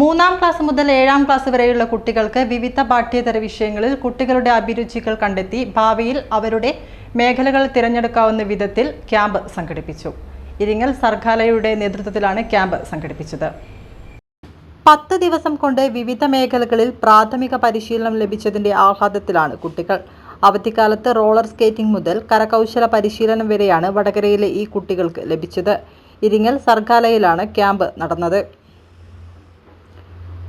മൂന്നാം ക്ലാസ് മുതൽ ഏഴാം ക്ലാസ് വരെയുള്ള കുട്ടികൾക്ക് വിവിധ പാഠ്യേതര വിഷയങ്ങളിൽ കുട്ടികളുടെ അഭിരുചികൾ കണ്ടെത്തി ഭാവിയിൽ അവരുടെ മേഖലകൾ തിരഞ്ഞെടുക്കാവുന്ന വിധത്തിൽ ക്യാമ്പ് സംഘടിപ്പിച്ചു. ഇരിങ്ങൽ സർഗാലയുടെ നേതൃത്വത്തിലാണ് ക്യാമ്പ് സംഘടിപ്പിച്ചത്. പത്ത് ദിവസം കൊണ്ട് വിവിധ മേഖലകളിൽ പ്രാഥമിക പരിശീലനം ലഭിച്ചതിന്റെ ആഹ്ലാദത്തിലാണ് കുട്ടികൾ. അവധിക്കാലത്ത് റോളർ സ്കേറ്റിംഗ് മുതൽ കരകൗശല പരിശീലനം വരെയാണ് വടകരയിലെ ഈ കുട്ടികൾക്ക് ലഭിച്ചത്. ഇരിങ്ങൽ സർഗാലയിലാണ് ക്യാമ്പ് നടന്നത്.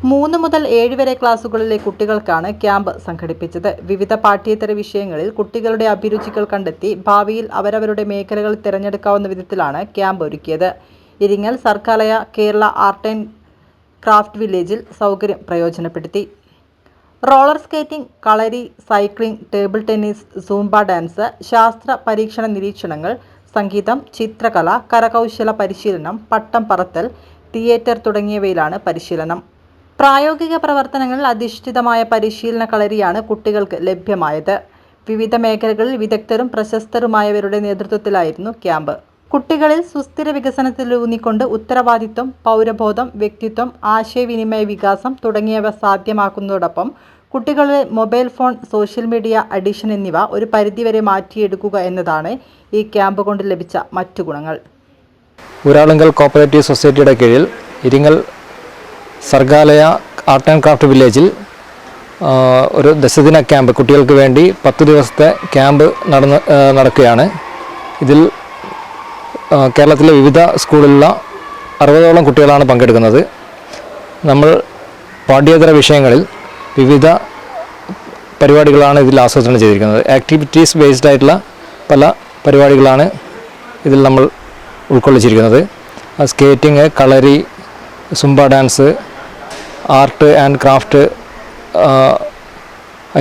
മൂന്ന് മുതൽ ഏഴ് വരെ ക്ലാസുകളിലെ കുട്ടികൾക്കാണ് ക്യാമ്പ് സംഘടിപ്പിച്ചത്. വിവിധ പാഠ്യേതര വിഷയങ്ങളിൽ കുട്ടികളുടെ അഭിരുചികൾ കണ്ടെത്തി ഭാവിയിൽ അവരവരുടെ മേഖലകൾ തിരഞ്ഞെടുക്കാവുന്ന വിധത്തിലാണ് ക്യാമ്പ് ഒരുക്കിയത്. Iringal Sargaalaya Kerala art and craft വില്ലേജിൽ സൗകര്യം പ്രയോജനപ്പെടുത്തി. Roller skating kalari cycling table tennis zumba dance ശാസ്ത്ര പരീക്ഷണ നിരീക്ഷണങ്ങൾ സംഗീതം ചിത്രകല കരകൗശല പരിശീലനം പട്ടം പറത്തൽ തിയേറ്റർ തുടങ്ങിയവയിലാണ് പരിശീലനം. പ്രായോഗിക പ്രവർത്തനങ്ങളിൽ അധിഷ്ഠിതമായ പരിശീലന കളരിയാണ് കുട്ടികൾക്ക് ലഭ്യമായത്. വിവിധ മേഖലകളിൽ വിദഗ്ധരും പ്രശസ്തരുമായവരുടെ നേതൃത്വത്തിലായിരുന്നു ക്യാമ്പ്. കുട്ടികളിൽ സുസ്ഥിര വികസനത്തിലൂന്നിക്കൊണ്ട് ഉത്തരവാദിത്വം പൗരബോധം വ്യക്തിത്വം ആശയവിനിമയ വികാസം തുടങ്ങിയവ സാധ്യമാക്കുന്നതോടൊപ്പം കുട്ടികളിലെ mobile phone social media addiction എന്നിവ ഒരു പരിധിവരെ മാറ്റിയെടുക്കുക എന്നതാണ് ഈ ക്യാമ്പ് കൊണ്ട് ലഭിച്ച മറ്റു ഗുണങ്ങൾ. ഊരാളുങ്കൽ കോപ്പറേറ്റീവ് സൊസൈറ്റിയുടെ കീഴിൽ Iringal Sargaalaya art and craft വില്ലേജിൽ ഒരു ദശദിന ക്യാമ്പ് കുട്ടികൾക്ക് വേണ്ടി പത്ത് ദിവസത്തെ ക്യാമ്പ് നടന്ന് നടക്കുകയാണ്. ഇതിൽ കേരളത്തിലെ വിവിധ സ്കൂളിലുള്ള അറുപതോളം കുട്ടികളാണ് പങ്കെടുക്കുന്നത്. നമ്മൾ പാഠ്യേതര വിഷയങ്ങളിൽ വിവിധ പരിപാടികളാണ് ഇതിൽ ആസൂത്രണം ചെയ്തിരിക്കുന്നത്. ആക്ടിവിറ്റീസ് ബേസ്ഡ് ആയിട്ടുള്ള പല പരിപാടികളാണ് ഇതിൽ നമ്മൾ ഉൾക്കൊള്ളിച്ചിരിക്കുന്നത്. Skating kalari zumba dance art and craft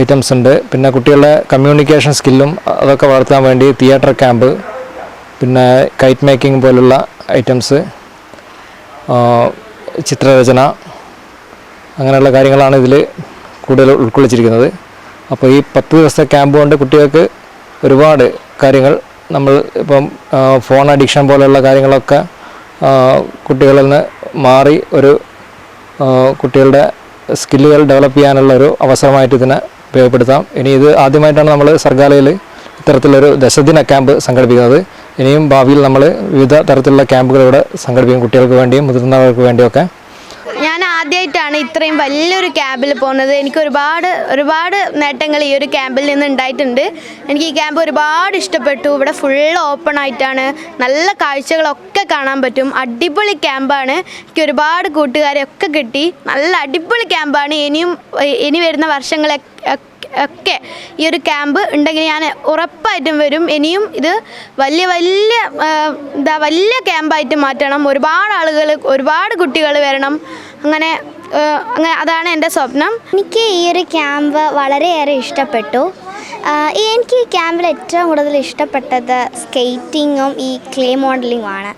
items ഉണ്ട്. പിന്നെ കുട്ടികളുടെ കമ്മ്യൂണിക്കേഷൻ സ്കില്ലും അതൊക്കെ വളർത്താൻ വേണ്ടി തിയേറ്റർ ക്യാമ്പ് പിന്നെ കൈറ്റ് മേക്കിംഗ് പോലുള്ള ഐറ്റംസ് ചിത്രരചന അങ്ങനെയുള്ള കാര്യങ്ങളാണ് ഇതിൽ കൂടുതൽ ഉൾക്കൊള്ളിച്ചിരിക്കുന്നത്. അപ്പോൾ ഈ പത്ത് ദിവസത്തെ ക്യാമ്പ് കൊണ്ട് കുട്ടികൾക്ക് ഒരുപാട് കാര്യങ്ങൾ നമ്മൾ ഇപ്പം ഫോൺ അഡിക്ഷൻ പോലെയുള്ള കാര്യങ്ങളൊക്കെ കുട്ടികളിൽ നിന്ന് മാറി ഒരു കുട്ടികളുടെ സ്കില്ലുകൾ ഡെവലപ്പ് ചെയ്യാനുള്ള ഒരു അവസരമായിട്ട് ഇതിനെ ഉപയോഗപ്പെടുത്താം. ഇനി ഇത് ആദ്യമായിട്ടാണ് നമ്മൾ സർഗാലയിൽ ഇത്തരത്തിലൊരു ദശദിന ക്യാമ്പ് സംഘടിപ്പിക്കുന്നത്. ഇനിയും ഭാവിയിൽ നമ്മൾ വിവിധ തരത്തിലുള്ള ക്യാമ്പുകൾ ഇവിടെ സംഘടിപ്പിക്കും കുട്ടികൾക്ക് വേണ്ടിയും മുതിർന്നവർക്ക് വേണ്ടിയൊക്കെ. ആദ്യമായിട്ടാണ് ഇത്രയും വലിയൊരു ക്യാമ്പിൽ പോകുന്നത്. എനിക്ക് ഒരുപാട് ഒരുപാട് നേട്ടങ്ങൾ ഈ ഒരു ക്യാമ്പിൽ നിന്ന് ഉണ്ടായിട്ടുണ്ട്. എനിക്ക് ഈ ക്യാമ്പ് ഒരുപാട് ഇഷ്ടപ്പെട്ടു. ഇവിടെ ഫുൾ ഓപ്പൺ ആയിട്ടാണ്. നല്ല കാഴ്ചകളൊക്കെ കാണാൻ പറ്റും. അടിപൊളി ക്യാമ്പാണ്. എനിക്ക് ഒരുപാട് കൂട്ടുകാരെ ഒക്കെ കിട്ടി. നല്ല അടിപൊളി ക്യാമ്പാണ്. ഇനിയും ഇനി വരുന്ന വർഷങ്ങളൊക്കെ ഒക്കെ ഈ ഒരു ക്യാമ്പ് ഉണ്ടെങ്കിൽ ഞാൻ ഉറപ്പായിട്ടും വരും. ഇനിയും ഇത് വലിയ വലിയ എന്താ വലിയ ക്യാമ്പായിട്ട് മാറ്റണം. ഒരുപാട് ആളുകൾ ഒരുപാട് കുട്ടികൾ വരണം. അങ്ങനെ അങ്ങനെ അതാണ് എന്റെ സ്വപ്നം. എനിക്ക് ഈ ഒരു ക്യാമ്പ് വളരെയേറെ ഇഷ്ടപ്പെട്ടു. എനിക്ക് ഈ ക്യാമ്പിൽ ഏറ്റവും കൂടുതൽ ഇഷ്ടപ്പെട്ടത് സ്കേറ്റിങ്ങും ഈ ക്ലേ മോഡലിങ്ങും ആണ്.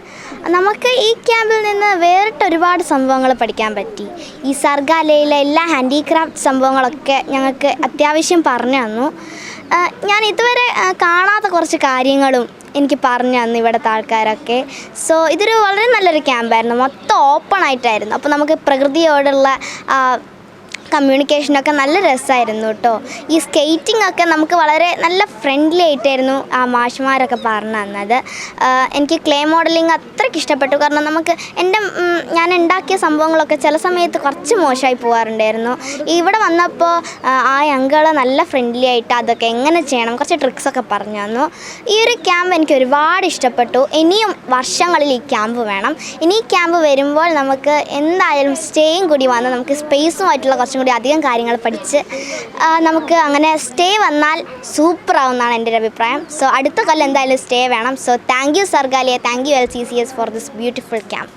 നമുക്ക് ഈ ക്യാമ്പിൽ നിന്ന് വേറിട്ട് ഒരുപാട് സംഭവങ്ങൾ പഠിക്കാൻ പറ്റി. ഈ സർഗാലയിലെ എല്ലാ ഹാൻഡിക്രാഫ്റ്റ് സംഭവങ്ങളൊക്കെ ഞങ്ങൾക്ക് അത്യാവശ്യം പറഞ്ഞു തന്നു. ഞാൻ ഇതുവരെ കാണാത്ത കുറച്ച് കാര്യങ്ങളും എനിക്ക് പറഞ്ഞു തന്നു ഇവിടുത്തെ ആൾക്കാരൊക്കെ. സോ ഇതൊരു വളരെ നല്ലൊരു ക്യാമ്പായിരുന്നു മൊത്തം ഓപ്പൺ ആയിട്ടായിരുന്നു. അപ്പോൾ നമുക്ക് പ്രകൃതിയോടുള്ള കമ്മ്യൂണിക്കേഷനൊക്കെ നല്ല രസമായിരുന്നു കേട്ടോ. ഈ സ്കേറ്റിംഗ് ഒക്കെ നമുക്ക് വളരെ നല്ല ഫ്രണ്ട്ലി ആയിട്ടായിരുന്നു ആ മാഷുമാരൊക്കെ പറഞ്ഞു തന്നത്. എനിക്ക് ക്ലേ മോഡലിംഗ് അത്രയ്ക്ക് ഇഷ്ടപ്പെട്ടു. കാരണം നമുക്ക് എന്റെ ഞാൻ ഉണ്ടാക്കിയ സംഭവങ്ങളൊക്കെ ചില സമയത്ത് കുറച്ച് മോശമായി പോകാറുണ്ടായിരുന്നു ഇവിടെ വന്നപ്പോൾ ആ അങ്കൾ നല്ല ഫ്രണ്ട്ലി ആയിട്ട് അതൊക്കെ എങ്ങനെ ചെയ്യണം കുറച്ച് ട്രിക്സൊക്കെ പറഞ്ഞു തന്നു. ഈ ഒരു ക്യാമ്പ് എനിക്ക് ഒരുപാട് ഇഷ്ടപ്പെട്ടു. ഇനിയും വർഷങ്ങളിൽ ഈ ക്യാമ്പ് വേണം. ഇനി ഈ ക്യാമ്പ് വരുമ്പോൾ നമുക്ക് എന്തായാലും സ്റ്റേയും കൂടി വന്ന് നമുക്ക് സ്പേസുമായിട്ടുള്ള കുറച്ചും കൂടി അധികം കാര്യങ്ങൾ പഠിച്ച് നമുക്ക് അങ്ങനെ സ്റ്റേ വന്നാൽ സൂപ്പർ ആവുമെന്നാണ് എന്റെ ഒരു അഭിപ്രായം. സോ അടുത്ത കൊല്ലം എന്തായാലും സ്റ്റേ വേണം. So thank you Sargaalaya thank you L C C S for for this beautiful camp.